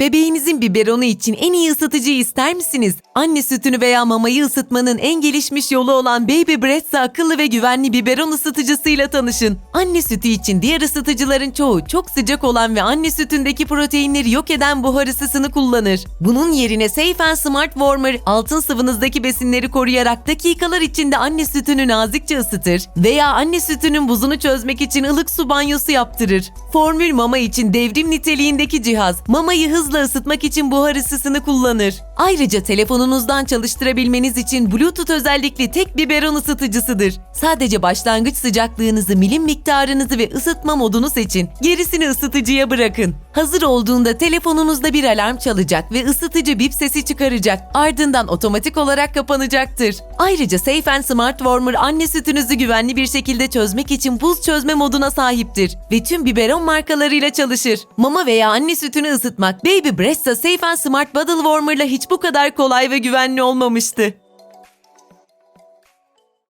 Bebeğinizin biberonu için en iyi ısıtıcıyı ister misiniz? Anne sütünü veya mamayı ısıtmanın en gelişmiş yolu olan Baby Breath'sa akıllı ve güvenli biberon ısıtıcısıyla tanışın. Anne sütü için diğer ısıtıcıların çoğu çok sıcak olan ve anne sütündeki proteinleri yok eden buhar ısısını kullanır. Bunun yerine Safe and Smart Warmer altın sıvınızdaki besinleri koruyarak dakikalar içinde anne sütünü nazikçe ısıtır veya anne sütünün buzunu çözmek için ılık su banyosu yaptırır. Formül mama için devrim niteliğindeki cihaz mamayı hızla ısıtmak için buhar ısısını kullanır. Ayrıca telefonunuzdan çalıştırabilmeniz için Bluetooth özellikli tek biberon ısıtıcısıdır. Sadece başlangıç sıcaklığınızı, milim miktarınızı ve ısıtma modunu seçin. Gerisini ısıtıcıya bırakın. Hazır olduğunda telefonunuzda bir alarm çalacak ve ısıtıcı bip sesi çıkaracak. Ardından otomatik olarak kapanacaktır. Ayrıca Safe Smart Warmer anne sütünüzü güvenli bir şekilde çözmek için buz çözme moduna sahiptir ve tüm biberon markalarıyla çalışır. Mama veya anne sütünü ısıtmak Baby Breath'sa Safe Smart Bottle Warmer'la hiç bu kadar kolay ve güvenli olmamıştı.